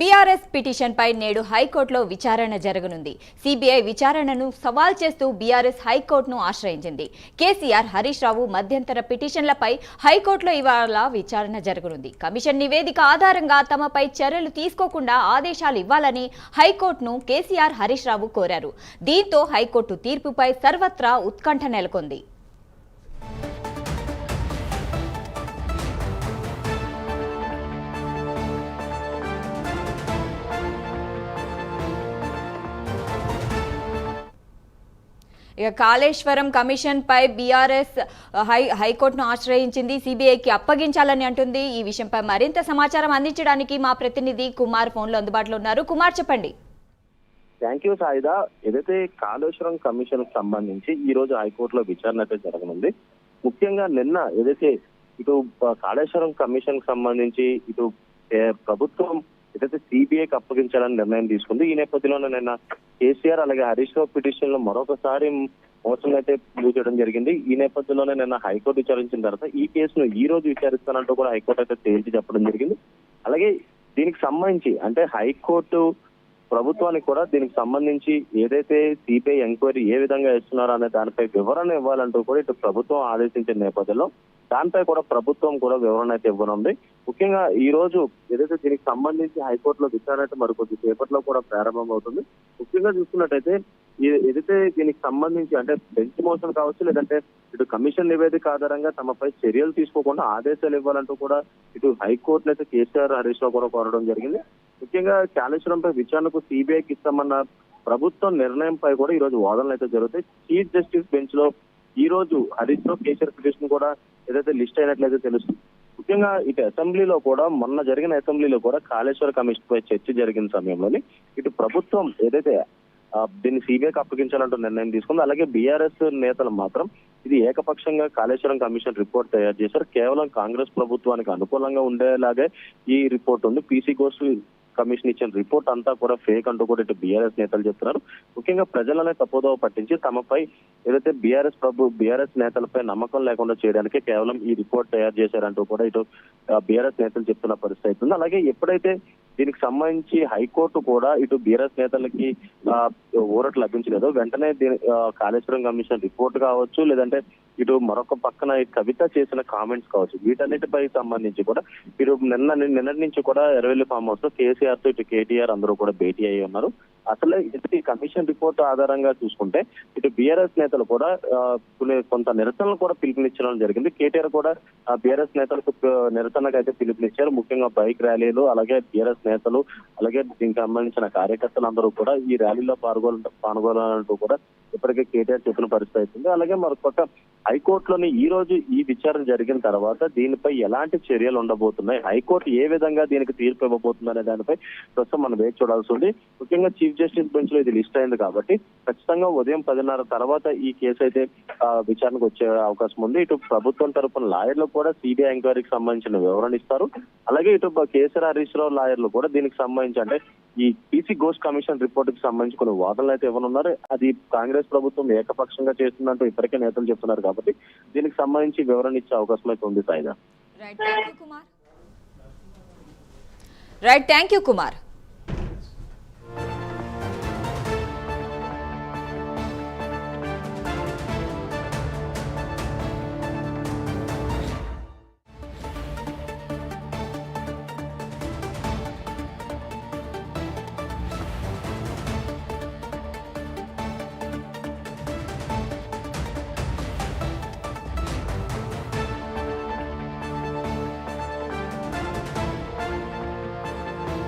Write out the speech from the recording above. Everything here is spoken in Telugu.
బీఆర్ఎస్ పిటిషన్పై నేడు హైకోర్టులో విచారణ జరగనుంది. సిబిఐ విచారణను సవాల్ చేస్తూ బీఆర్ఎస్ హైకోర్టును ఆశ్రయించింది. కేసీఆర్ హరీష్ రావు మధ్యంతర పిటిషన్లపై హైకోర్టులో ఇవాళ విచారణ జరగనుంది. కమిషన్ నివేదిక ఆధారంగా తమపై చర్యలు తీసుకోకుండా ఆదేశాలు ఇవ్వాలని హైకోర్టును కేసీఆర్ హరీష్ రావు కోరారు. దీంతో హైకోర్టు తీర్పుపై సర్వత్రా ఉత్కంఠ నెలకొంది. ఇక కాళేశ్వరం కమిషన్ పై బీఆర్ఎస్ హై హైకోర్టును ఆశ్రయించింది సిబిఐకి అప్పగించాలని అంటుంది. ఈ విషయంపై మరింత సమాచారం అందించడానికి మా ప్రతినిధి కుమార్ ఫోన్లో అందుబాటులో ఉన్నారు. కుమార్ చెప్పండి. థ్యాంక్ యూ సాయుధ ఏదైతే కాళేశ్వరం కమిషన్కు సంబంధించి ఈ రోజు హైకోర్టులో విచారణ అయితే జరగనుంది. ముఖ్యంగా నిన్న ఏదైతే ఇటు కాళేశ్వరం కమిషన్కు సంబంధించి ఇటు ప్రభుత్వం ఏదైతే సిబిఐకి అప్పగించాలని నిర్ణయం తీసుకుంది ఈ నేపథ్యంలోనే నిన్న కేసీఆర్ అలాగే హరీష్ రావు పిటిషన్లో మరొకసారి మోసం అయితే ప్రూవ్ చేయడం జరిగింది. ఈ నేపథ్యంలోనే నిన్న హైకోర్టు విచారించిన తర్వాత ఈ కేసును ఈ రోజు విచారిస్తానంటూ కూడా హైకోర్టు అయితే తేల్చి చెప్పడం జరిగింది. అలాగే దీనికి సంబంధించి అంటే హైకోర్టు ప్రభుత్వానికి కూడా దీనికి సంబంధించి ఏదైతే సిబిఐ ఎంక్వైరీ ఏ విధంగా ఇస్తున్నారో అనే దానిపై వివరణ ఇవ్వాలంటూ కూడా ఇటు ప్రభుత్వం ఆదేశించిన నేపథ్యంలో దానిపై కూడా ప్రభుత్వం కూడా వివరణ అయితే ఇవ్వనుంది. ముఖ్యంగా ఈ రోజు ఏదైతే దీనికి సంబంధించి హైకోర్టులో విచారణ అయితే మరికొద్ది సేపట్లో కూడా ప్రారంభమవుతుంది. ముఖ్యంగా చూసుకున్నట్టయితే ఏదైతే దీనికి సంబంధించి అంటే బెంచ్ మోషన్ కావచ్చు లేదంటే ఇటు కమిషన్ నివేదిక ఆధారంగా తమపై చర్యలు తీసుకోకుండా ఆదేశాలు ఇవ్వాలంటూ కూడా ఇటు హైకోర్టులో అయితే కేసీఆర్ హరీష్ రావు కూడా కోరడం జరిగింది. ముఖ్యంగా కాళేశ్వరంపై విచారణకు సిబిఐకి ఇస్తామన్న ప్రభుత్వం నిర్ణయంపై కూడా ఈ రోజు వాదనలు అయితే జరుగుతాయి. చీఫ్ జస్టిస్ బెంచ్లో ఈ రోజు హరీష్ రావు కేసీఆర్ పిటిషన్ కూడా ఏదైతే లిస్ట్ అయినట్లయితే తెలుస్తుంది. ముఖ్యంగా ఇటు అసెంబ్లీలో కూడా మొన్న జరిగిన అసెంబ్లీలో కూడా కాళేశ్వర కమిషన్ పై చర్చ జరిగిన సమయంలోని ఇటు ప్రభుత్వం ఏదైతే దీన్ని సిబిఐకి అప్పగించాలంటూ నిర్ణయం తీసుకుంది అలాగే బీఆర్ఎస్ నేతలు మాత్రం ఇది ఏకపక్షంగా కాళేశ్వరం కమిషన్ రిపోర్ట్ తయారు చేశారు. కేవలం కాంగ్రెస్ ప్రభుత్వానికి అనుకూలంగా ఉండేలాగే ఈ రిపోర్ట్ ఉంది. పీసీ కోర్సు కమిషన్ ఇచ్చిన రిపోర్ట్ అంతా కూడా ఫేక్ అంటూ కూడా ఇటు బీఆర్ఎస్ నేతలు చెప్తున్నారు. ముఖ్యంగా ప్రజలనే తప్పుదోవ పట్టించి తమపై ఏదైతే బీఆర్ఎస్ ప్రభు బీఆర్ఎస్ నేతలపై నమ్మకం లేకుండా చేయడానికి కేవలం ఈ రిపోర్ట్ తయారు చేశారంటూ కూడా ఇటు బీఆర్ఎస్ నేతలు చెప్తున్న పరిస్థితి అవుతుంది. అలాగే ఎప్పుడైతే దీనికి సంబంధించి హైకోర్టు కూడా ఇటు బీఆర్ఎస్ నేతలకి ఆ, ఊరట లభించలేదు. వెంటనే దీని కాళేశ్వరం కమిషన్ రిపోర్ట్ కావచ్చు లేదంటే ఇటు మరొక పక్కన కవిత చేసిన కామెంట్స్ కావచ్చు. వీటన్నిటిపై సంబంధించి కూడా ఇటు నిన్న నిన్నటి నుంచి కూడా ఎరవెల్లి ఫామ్ హౌస్లో కేసీఆర్తో ఇటు కేటీఆర్ అందరూ కూడా భేటీ అయి ఉన్నారు. అసలు ఇది కమిషన్ రిపోర్ట్ ఆధారంగా చూసుకుంటే ఇటు బీఆర్ఎస్ నేతలు కూడా కొంత నిరసనలు కూడా పిలుపునిచ్చడం జరిగింది. కేటీఆర్ కూడా బీఆర్ఎస్ నేతలకు నిరసనకు అయితే పిలుపునిచ్చారు. ముఖ్యంగా బైక్ ర్యాలీలు అలాగే బీఆర్ఎస్ నేతలు అలాగే దీనికి సంబంధించిన కార్యకర్తలు అందరూ కూడా ఈ ర్యాలీలో పాల్గొన పాల్గొనాలంటూ కూడా ఇప్పటికే కేటీఆర్ చెప్పిన పరిస్థితి అవుతుంది అలాగే మరొక హైకోర్టులోని ఈ రోజు ఈ విచారణ జరిగిన తర్వాత దీనిపై ఎలాంటి చర్యలు ఉండబోతున్నాయి? హైకోర్టు ఏ విధంగా దీనికి తీర్పు ఇవ్వబోతుంది అనే దానిపై ప్రస్తుతం మనం వేచి చూడాల్సి ఉంది. ముఖ్యంగా చీఫ్ జస్టిస్ బెంచ్లో ఇది లిస్ట్ అయింది కాబట్టి ఖచ్చితంగా ఉదయం పదిన్నర తర్వాత ఈ కేసు అయితే విచారణకు వచ్చే అవకాశం ఉంది. ఇటు ప్రభుత్వం తరపున లాయర్లు కూడా సిబిఐ ఎంక్వైరీకి సంబంధించిన వివరణ ఇస్తారు. అలాగే ఇటు కేసీఆర్ హరీష్ రావు లాయర్లు కూడా దీనికి సంబంధించి అంటే ఈ పీసీ గోస్ కమిషన్ రిపోర్ట్కి సంబంధించి కొన్ని వాదనలు అయితే ఇవ్వనున్నారు. అది కాంగ్రెస్ ప్రభుత్వం ఏకపక్షంగా చేస్తుందంటూ ఇప్పటికే నేతలు చెప్తున్నారు కాబట్టి దీనికి సంబంధించి వివరణ ఇచ్చే అవకాశం అయితే ఉంది సాయిదా రైట్ థ్యాంక్ యూ కుమార్